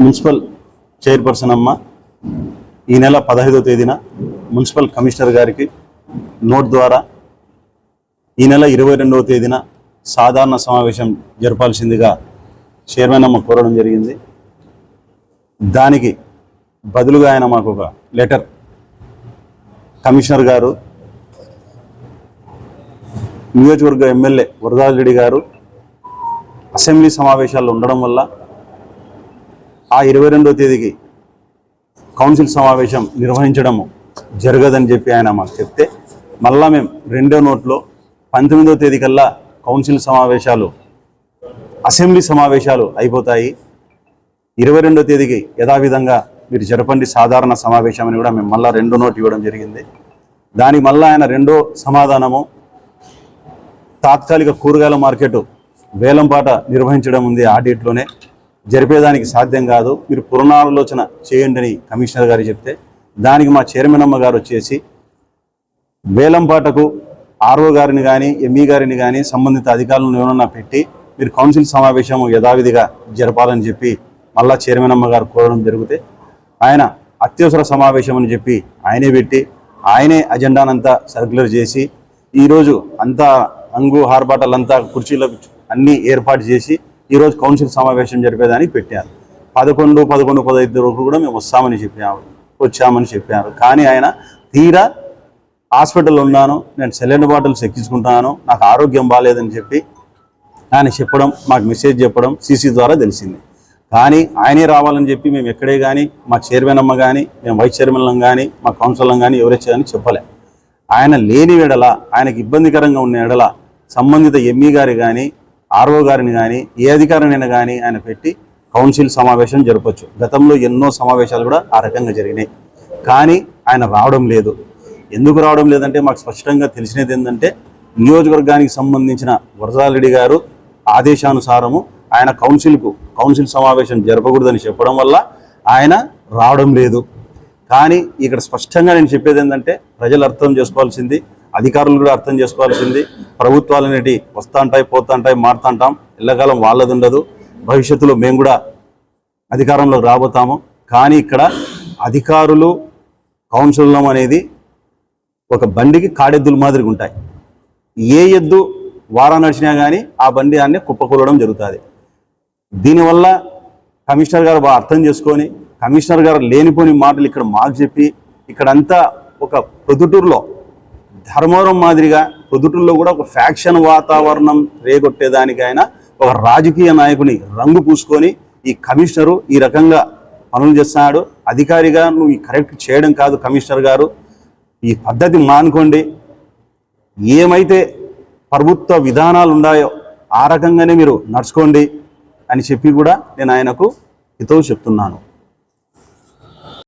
Municipal chairperson అమ్మ ఈ నెల పదహైదో తేదీన మున్సిపల్ కమిషనర్ గారికి నోట్ ద్వారా ఈ నెల ఇరవై రెండవ తేదీన సాధారణ సమావేశం జరపాల్సిందిగా చైర్మన్ అమ్మ కోరడం జరిగింది. దానికి బదులుగా ఆయన మాకు ఒక లెటర్ కమిషనర్ గారు నియోజకవర్గ ఎమ్మెల్యే వరదారెడ్డి గారు అసెంబ్లీ సమావేశాల్లో ఉండడం వల్ల ఆ ఇరవై రెండవ తేదీకి కౌన్సిల్ సమావేశం నిర్వహించడము జరగదని చెప్పి ఆయన మాకు చెప్తే మళ్ళా మేము రెండో నోట్లో పంతొమ్మిదవ తేదీ కల్లా కౌన్సిల్ సమావేశాలు అసెంబ్లీ సమావేశాలు అయిపోతాయి. ఇరవై రెండో తేదీకి యథావిధంగా మీరు జరపండి సాధారణ సమావేశం అని కూడా మేము మళ్ళా రెండో నోట్ ఇవ్వడం జరిగింది. దానికి మళ్ళా ఆయన రెండో సమాధానము తాత్కాలిక కూరగాయల మార్కెట్ వేలంపాట నిర్వహించడం ఉంది ఆడిట్లోనే జరిపేదానికి సాధ్యం కాదు. మీరు పునరాలోచన చేయండి అని కమిషనర్ గారు చెప్తే దానికి మా చైర్మన్ అమ్మ గారు వచ్చేసి వేలంపాటకు ఆర్ఓ గారిని కానీ ఎంఈ గారిని కానీ సంబంధిత అధికారులను ఏమన్నా పెట్టి మీరు కౌన్సిల్ సమావేశం యథావిధిగా జరపాలని చెప్పి మళ్ళా చైర్మన్ అమ్మ గారు కోరడం జరిగితే ఆయన అత్యవసర సమావేశం అని చెప్పి ఆయనే పెట్టి ఆయనే అజెండానంతా సర్క్యులర్ చేసి ఈరోజు అంతా అంగు హార్బాటలంతా కుర్చీలకు అన్నీ ఏర్పాటు చేసి ఈరోజు కౌన్సిల్ సమావేశం జరిపేదానికి పెట్టారు. పదకొండు పదకొండు పదహైదు వరకు కూడా మేము వస్తామని చెప్పాము. వచ్చామని చెప్పారు. కానీ ఆయన తీరా హాస్పిటల్ ఉన్నాను నేను సెలెండర్ బాటిల్స్ ఎక్కించుకుంటున్నాను నాకు ఆరోగ్యం బాగాలేదని చెప్పి ఆయన చెప్పడం మాకు మెసేజ్ చెప్పడం సీసీ ద్వారా తెలిసింది. కానీ ఆయనే రావాలని చెప్పి మేము ఎక్కడే కానీ మా చైర్మన్ అమ్మ కానీ మేము వైస్ చైర్మన్లం కానీ మా కౌన్సిలర్లం కానీ ఎవరైతే అని చెప్పలే. ఆయన లేని ఎడల ఆయనకి ఇబ్బందికరంగా ఉన్న ఎడల సంబంధిత ఎంఈ గారు కానీ ఆర్ఓ గారిని కానీ ఏ అధికారినైనా కానీ ఆయన పెట్టి కౌన్సిల్ సమావేశం జరపచ్చు. గతంలో ఎన్నో సమావేశాలు కూడా ఆ రకంగా జరిగినాయి. కానీ ఆయన రావడం లేదు. ఎందుకు రావడం లేదంటే మాకు స్పష్టంగా తెలిసినది ఏంటంటే నియోజకవర్గానికి సంబంధించిన వరదారెడ్డి గారు ఆదేశానుసారము ఆయన కౌన్సిల్కు కౌన్సిల్ సమావేశం జరపకూడదని చెప్పడం వల్ల ఆయన రావడం లేదు. కానీ ఇక్కడ స్పష్టంగా నేను చెప్పేది ఏంటంటే ప్రజలు అర్థం చేసుకోవాల్సింది అధికారులు కూడా అర్థం చేసుకోవాల్సింది. ప్రభుత్వాలు అనేటి వస్తాంటాయి పోతాంటాయి మారుతాంటాం. ఎల్లకాలం వాళ్ళది ఉండదు. భవిష్యత్తులో మేము కూడా అధికారంలోకి రాబోతాము. కానీ ఇక్కడ అధికారులు కౌన్సిలం అనేది ఒక బండికి కాడెద్దుల మాదిరిగా ఉంటాయి. ఏ ఎద్దు వారం నడిచినా కానీ ఆ బండి దాన్ని కుప్పకూలడం జరుగుతుంది. దీనివల్ల కమిషనర్ గారు బాగా అర్థం చేసుకొని కమిషనర్ గారు లేనిపోని మాటలు ఇక్కడ మాకు చెప్పి ఇక్కడంతా ఒక పొద్దుటూరులో ధర్మవరం మాదిరిగా ప్రొద్దుటూరులో కూడా ఒక ఫ్యాక్షన్ వాతావరణం రేగొట్టేదానికి ఆయన ఒక రాజకీయ నాయకుని రంగు పూసుకొని ఈ కమిషనరు ఈ రకంగా పనులు చేస్తున్నాడు. అధికారిగా నువ్వు కరెక్ట్ చేయడం కాదు కమిషనర్ గారు. ఈ పద్ధతి మానుకోండి. ఏమైతే ప్రభుత్వ విధానాలు ఉన్నాయో ఆ రకంగానే మీరు నడుచుకోండి అని చెప్పి కూడా నేను ఆయనకు హితవు చెప్తున్నాను.